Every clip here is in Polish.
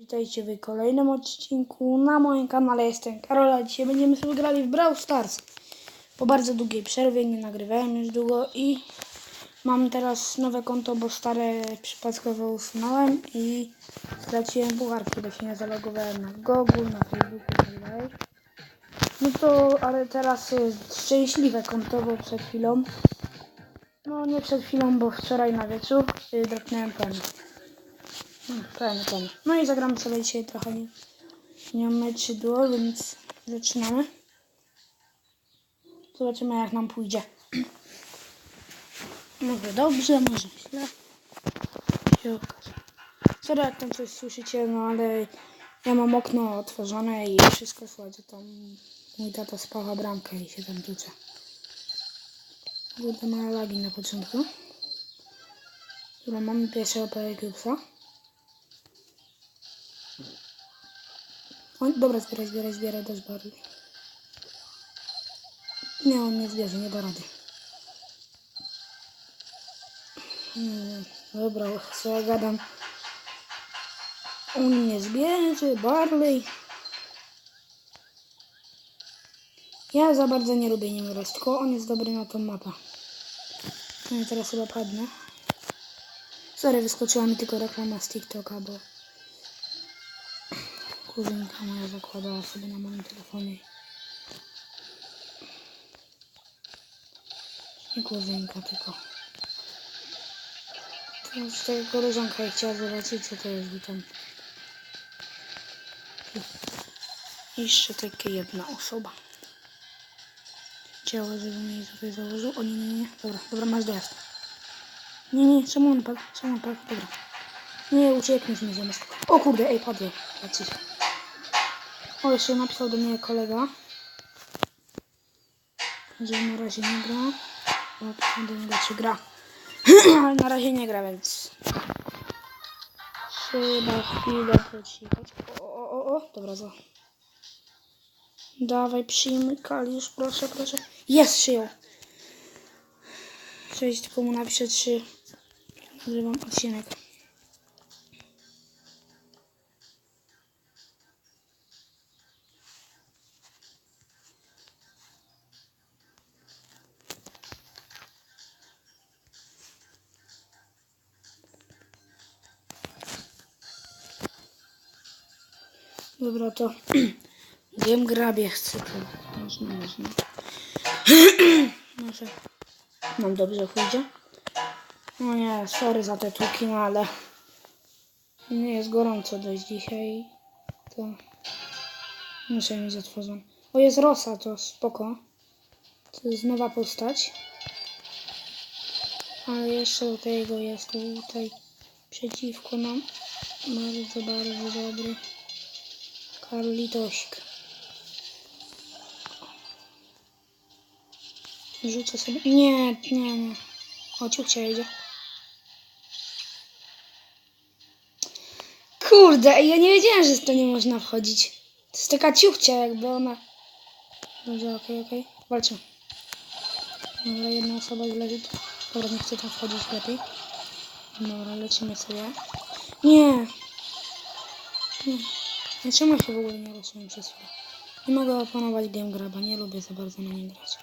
Witajcie w kolejnym odcinku na moim kanale. Jestem Karola. Dzisiaj będziemy sobie grali w Brawl Stars. Po bardzo długiej przerwie, nie nagrywałem już długo i mam teraz nowe konto, bo stare przypadkowo usunąłem i straciłem pucharki, bo się nie zalogowałem na Google, na Facebooku i tak. No to, ale teraz jest szczęśliwe konto, bo przed chwilą, no nie przed chwilą, bo wczoraj na wieczór yy, dropnąłem. Pewnie, pewnie. No i zagramy sobie dzisiaj trochę nie, nie meczydło, więc zaczynamy. Zobaczymy jak nam pójdzie. Może dobrze, może źle. Się. Sorry jak tam coś słyszycie, no ale ja mam okno otworzone i wszystko słychać. Tam mój tata spawa bramkę i się tam tucze. Kurde ma lagi na początku. Dobra, mamy pierwszego Peregrypsa. O, dobra, zbieraj, zbieraj, zbieraj też bardziej. Nie, on nie zbierze, nie da rady. Hmm, dobra, co ja gadam. On nie zbierze, Barley. Ja za bardzo nie lubię nim grać, tylko on jest dobry na tą mapę. No i teraz chyba padnę. Sorry, wyskoczyła mi tylko reklama z TikToka, bo kuzynka moja zakładała sobie na moim telefonie. Nie kuzynka, tylko. Teraz tego koleżanka i chciała zobaczyć, co to jest, tam. Jeszcze taka jedna osoba. Chciała, żebym jej tutaj założył. O nie, nie, nie. Dobra, dobra, masz dojazd. Nie, nie, czemu on padł? Czemu on padł? Dobra. Nie, uciekniesz mi zamiast. O kurde, ej, padło. Patrzcie. O, jeszcze napisał do mnie kolega, że na razie nie gra. Napisał do niego, czy gra. Ale na razie nie gra, więc trzeba chwilę poczekać. O, o, o, o, dobra, zła. Dawaj, przyjmij kalisz, proszę, proszę. Jest, przyjął. Cześć, tylko mu napiszę, czy nagrywam odcinek. Dobra, to wiem grabie chcę. Można, można. Może nam dobrze pójdzie. No nie, sorry za te tłuki, no ale nie jest gorąco dość dzisiaj. To muszę mieć otworzone. O, jest Rosa, to spoko. To jest nowa postać. Ale jeszcze do tego jest tutaj przeciwko nam. Bardzo, bardzo dobry. Karlitosik. Rzucę sobie. Nie, nie, nie. O, ciuchcia jedzie. Kurde, ja nie wiedziałem, że w to nie można wchodzić. To jest taka ciuchcia, jakby ona. Dobrze, okej, okej. Walczę. Dobra, jedna osoba leży. Dobra, nie chcę tam wchodzić lepiej. Dobra, lecimy sobie. Nie. Nie. Nie czemu się w ogóle nie ruszyłem przez chwilę? Nie mogę opanować game graba, nie lubię za bardzo na nim grać.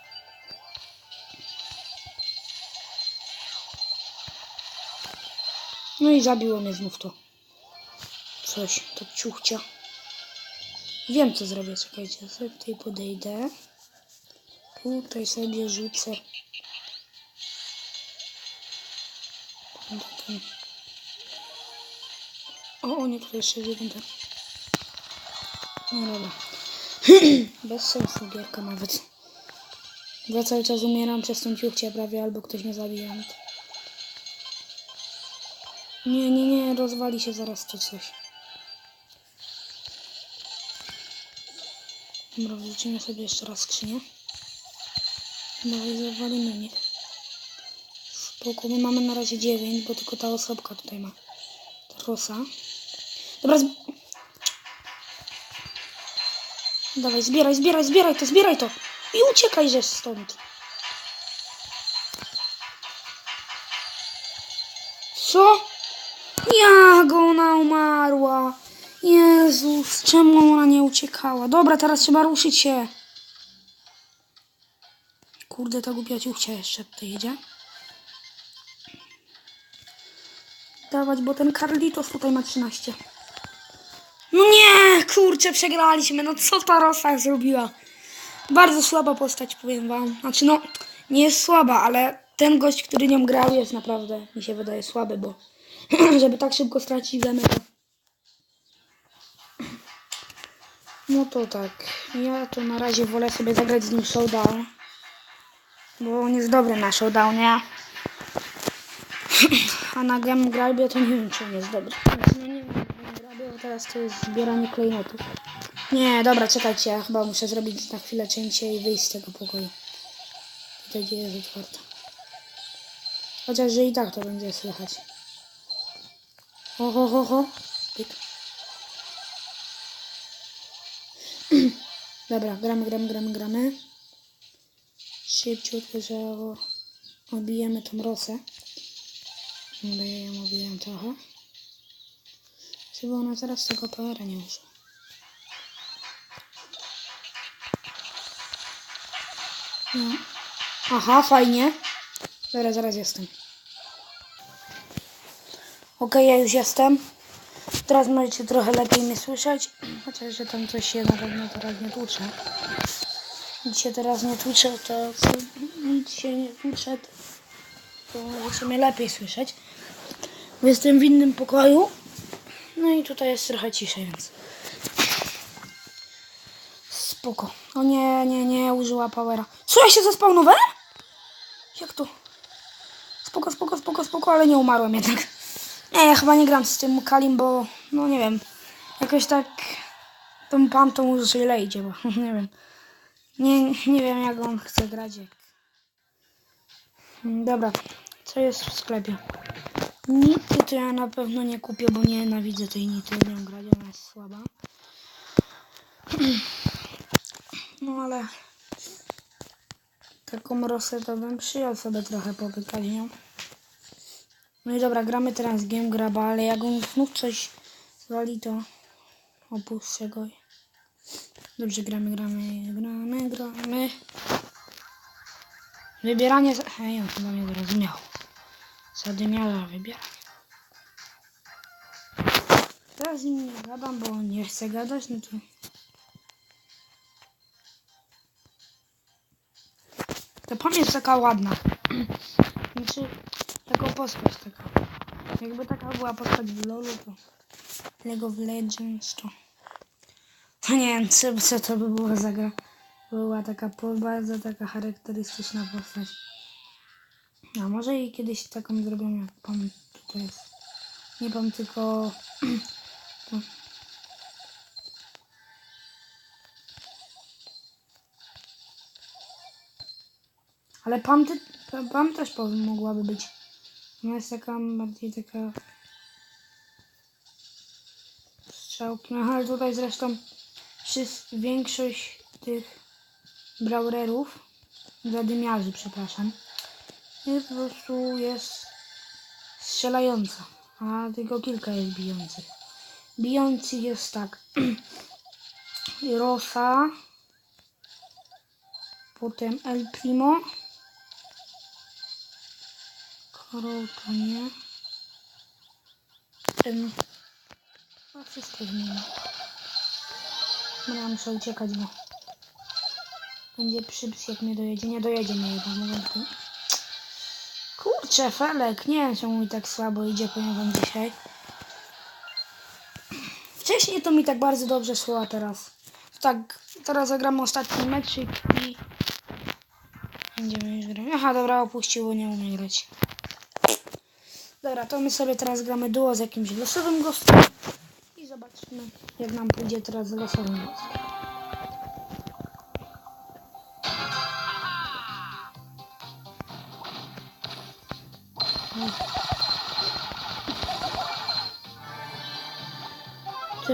No i zabiło mnie znów to. Coś, to ciuchcia. Wiem co zrobię, czekajcie, sobie tutaj podejdę. Tutaj sobie rzucę. O, o nie, tutaj jeszcze jeden ten. No dobra. Bez sensu gierka nawet. Ja cały czas umieram przez tą ciuchcię prawie, albo ktoś mnie zabija. Nie, nie, nie, rozwali się zaraz to coś. Dobra, wrzucimy sobie jeszcze raz skrzynię. Dawaj, zawalimy mnie. Spoko, my mamy na razie 9, bo tylko ta osobka tutaj ma. Ta rosa. Dobra, Dawaj, zbieraj, zbieraj, zbieraj to, zbieraj to. I uciekaj, że stąd. Co? Jak ona umarła? Jezus, czemu ona nie uciekała? Dobra, teraz trzeba ruszyć się. Kurde, ta głupia ciuchcia jeszcze tutaj jedzie. Dawać, bo ten Carlitos tutaj ma 13. Nie, kurczę, przegraliśmy. No co ta Rosa zrobiła? Bardzo słaba postać, powiem wam. Znaczy, no, nie jest słaba, ale ten gość, który nią grał, jest naprawdę, mi się wydaje, słaby, bo żeby tak szybko stracić wiemy to. No to tak. Ja to na razie wolę sobie zagrać z nim showdown. Bo on jest dobry na showdownie. A na Gem Grabie to nie wiem, czy on jest dobry. Znaczy, no nie wiem, teraz to jest zbieranie klejnotów. Nie, dobra, czekajcie, ja chyba muszę zrobić na chwilę cięcie i wyjść z tego pokoju. Tutaj gdzie jest otwarte. Chociaż, że i tak to będzie słychać. Ho, ho, ho, ho. Pyk. Dobra, gramy, gramy, gramy, gramy. Szybciutko, że obijemy tą rosę. Bo ja ją trochę. Żeby ona teraz tego PR nie użyła. No. Aha, fajnie. Zaraz, zaraz jestem. Okej, ja już jestem. Teraz możecie trochę lepiej mnie słyszeć. Chociaż, że tam coś się na pewno teraz nie tłucze. Nic się teraz nie tłucze, to nic się nie tłucze, to możecie mnie lepiej słyszeć. Bo Jestem w innym pokoju. No i tutaj jest trochę ciszej, więc... Spoko. O nie, nie, nie, użyła powera. Co, ja się zespawnowałem? Jak to? Spoko, spoko, spoko, spoko, ale nie umarłem jednak. Nie, ja chyba nie gram z tym Kalim, bo no nie wiem. Jakoś tak tą pan to mu źle idzie, bo nie wiem. Nie, nie wiem jak on chce grać. Dobra, co jest w sklepie? Nity to ja na pewno nie kupię, bo nienawidzę tej nity, lubię grać, ona jest słaba. No ale taką to bym przyjął sobie trochę popykać nią. No i dobra, gramy teraz game graba, ale jak on znów coś zwali, to opuszczę go. Dobrze, gramy, gramy, gramy, gramy. Wybieranie... Hej, on chyba mnie zrozumiał. Zadymiarza wybieranie. Teraz z nim nie gadam, bo nie chce gadać, no to... Ta jest taka ładna. Znaczy, jako postać taka. Jakby taka była postać w LoLu, to Lego of Legends, to... To nie wiem, co, co to by było za gra. Była taka bardzo taka charakterystyczna postać. A może i kiedyś taką zrobią, jak pan tutaj jest. Nie pan, tylko... to. Ale pan, ty, też powiem, mogłaby być. Ona jest taka bardziej taka... Strzałki. No ale tutaj zresztą wszyscy, większość tych brawlerów, zadymiarzy, przepraszam, jest po prostu jest strzelająca, a tylko kilka jest bijących. Bijących jest tak. Rosa, potem El Primo, Karol to nie. Ten... A wszystko zmienia. Dobra, muszę uciekać, bo będzie przyps, jak mnie dojedzie. Nie dojedzie mnie jego, mogę. Kurczę, Felek, nie wiem, czemu mi tak słabo idzie, powiem wam dzisiaj. Wcześniej to mi tak bardzo dobrze szło, a teraz... Tak, teraz zagram ostatni meczyk i... Będziemy już grać. Aha, dobra, opuścił, bo nie umie grać. Dobra, to my sobie teraz gramy duo z jakimś losowym gościem. I zobaczymy, jak nam pójdzie teraz z losowym gościem.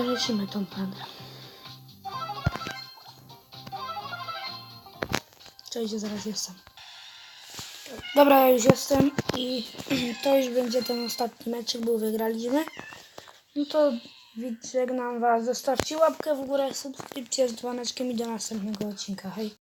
To lecimy tą pladę. Cześć, zaraz jestem. Dobra, ja już jestem i to już będzie ten ostatni meczek, bo wygraliśmy. No to Żegnam Was. Zostawcie łapkę w górę, subskrypcję z dzwoneczkiem i do następnego odcinka. Hej.